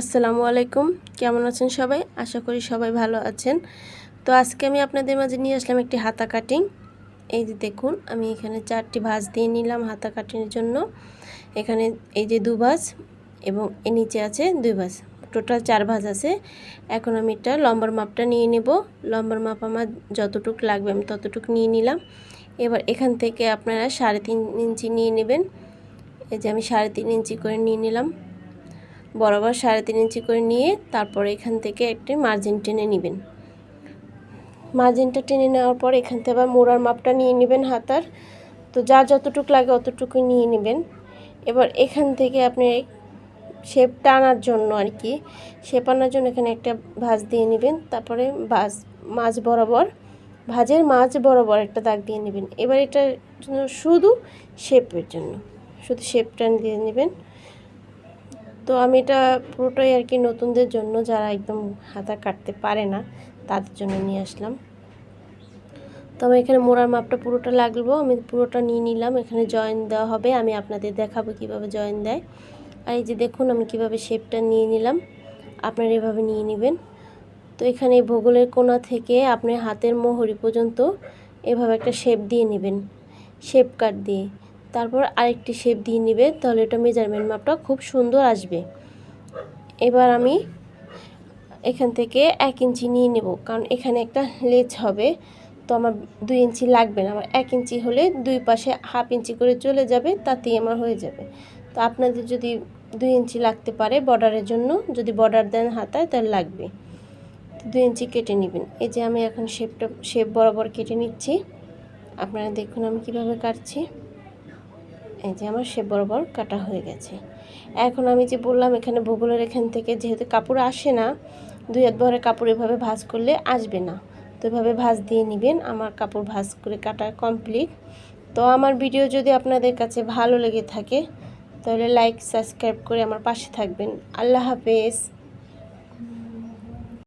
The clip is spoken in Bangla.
আসসালামু আলাইকুম। কেমন আছেন সবাই? আশা করি সবাই ভালো আছেন। তো আজকে আমি আপনাদের মাঝে নিয়ে আসলাম একটি হাতা কাটিং এই যে দেখুন, আমি এখানে চারটি ভাঁজ দিয়ে নিলাম হাতা কাটিংয়ের জন্য। এখানে এই যে দু ভাঁজ এবং এর নিচে আছে দুই ভাঁজ। টোটাল চার ভাঁজ আছে। এখন আমি এটা লম্বার মাপটা নিয়ে নেব। লম্বার মাপ আমার যতটুক লাগবে আমি ততটুক নিয়ে নিলাম। এবার এখান থেকে আপনারা সাড়ে তিন ইঞ্চি নিয়ে নেবেন। এই যে আমি সাড়ে তিন ইঞ্চি করে নিয়ে নিলাম। বরাবর সাড়ে তিন ইঞ্চি করে নিয়ে তারপরে এখান থেকে একটি মার্জিন টেনে নেবেন। মার্জিনটা টেনে নেওয়ার পর এখান থেকে আবার মোড়ার মাপটা নিয়ে নেবেন হাতার। তো যার যতটুকু লাগে অতটুকু নিয়ে নেবেন। এবার এখান থেকে আপনি শেপ টানার জন্য আর কি শেপ আনার জন্য এখানে একটা ভাঁজ দিয়ে নেবেন। তারপরে ভাঁজ মাছ বরাবর, ভাজের মাছ বরাবর একটা দাগ দিয়ে নেবেন। এবার এটার জন্য শুধু শেপের জন্য, শুধু শেপটা দিয়ে নেবেন। তো আমি এটা পুরোটাই আর কি নতুনদের জন্য যারা একদম হাতা কাটতে পারে না, তাদের জন্য নিয়ে আসলাম। তো আমার এখানে মোড়ার মাপটা পুরোটা লাগল, আমি পুরোটা নিয়ে নিলাম। এখানে জয়েন দেওয়া হবে, আমি আপনাদের দেখাবো কীভাবে জয়েন দেয়। আর এই যে দেখুন, আমি কীভাবে শেপটা নিয়ে নিলাম। আপনারা এভাবে নিয়ে নেবেন। তো এখানে ভূগোলের কোনা থেকে আপনি হাতের মোহরি পর্যন্ত এভাবে একটা শেপ দিয়ে নেবেন। শেপ কাট দিয়ে। তারপর আরেকটি শেপ দিয়ে নেবে, তাহলে এটা মেজারমেন্ট মাপটা খুব সুন্দর আসবে। এবার আমি এখান থেকে এক ইঞ্চি নিয়ে নেব, কারণ এখানে একটা লেজ হবে, তো আমার দুই ইঞ্চি লাগবে না। আমার এক ইঞ্চি হলে দুই পাশে হাফ ইঞ্চি করে চলে যাবে, তাতেই আমার হয়ে যাবে। তো আপনাদের যদি দুই ইঞ্চি লাগতে পারে বর্ডারের জন্য, যদি বর্ডার দেন হাতায়, তাহলে লাগবে। দুই ইঞ্চি কেটে নেবেন। এই যে আমি এখন শেপটা শেপ বরাবর কেটে নিচ্ছি। আপনারা দেখুন আমি কীভাবে কাটছি। এই যে আমার শেপ বরাবর কাটা হয়ে গেছে। এখন আমি যে বললাম এখানে ভূগোলের এখান থেকে যেহেতু কাপড় আসে না, দুই হাত ভরে কাপড় এভাবে ভাজ করলে আসবে না। তো এভাবে ভাজ দিয়ে নেবেন, আমার কাপড় ভাজ করে কাটা কমপ্লিট। তো আমার ভিডিও যদি আপনাদের কাছে ভালো লেগে থাকে, তাহলে লাইক, সাবস্ক্রাইব করে আমার পাশে থাকবেন। আল্লাহ হাফেজ।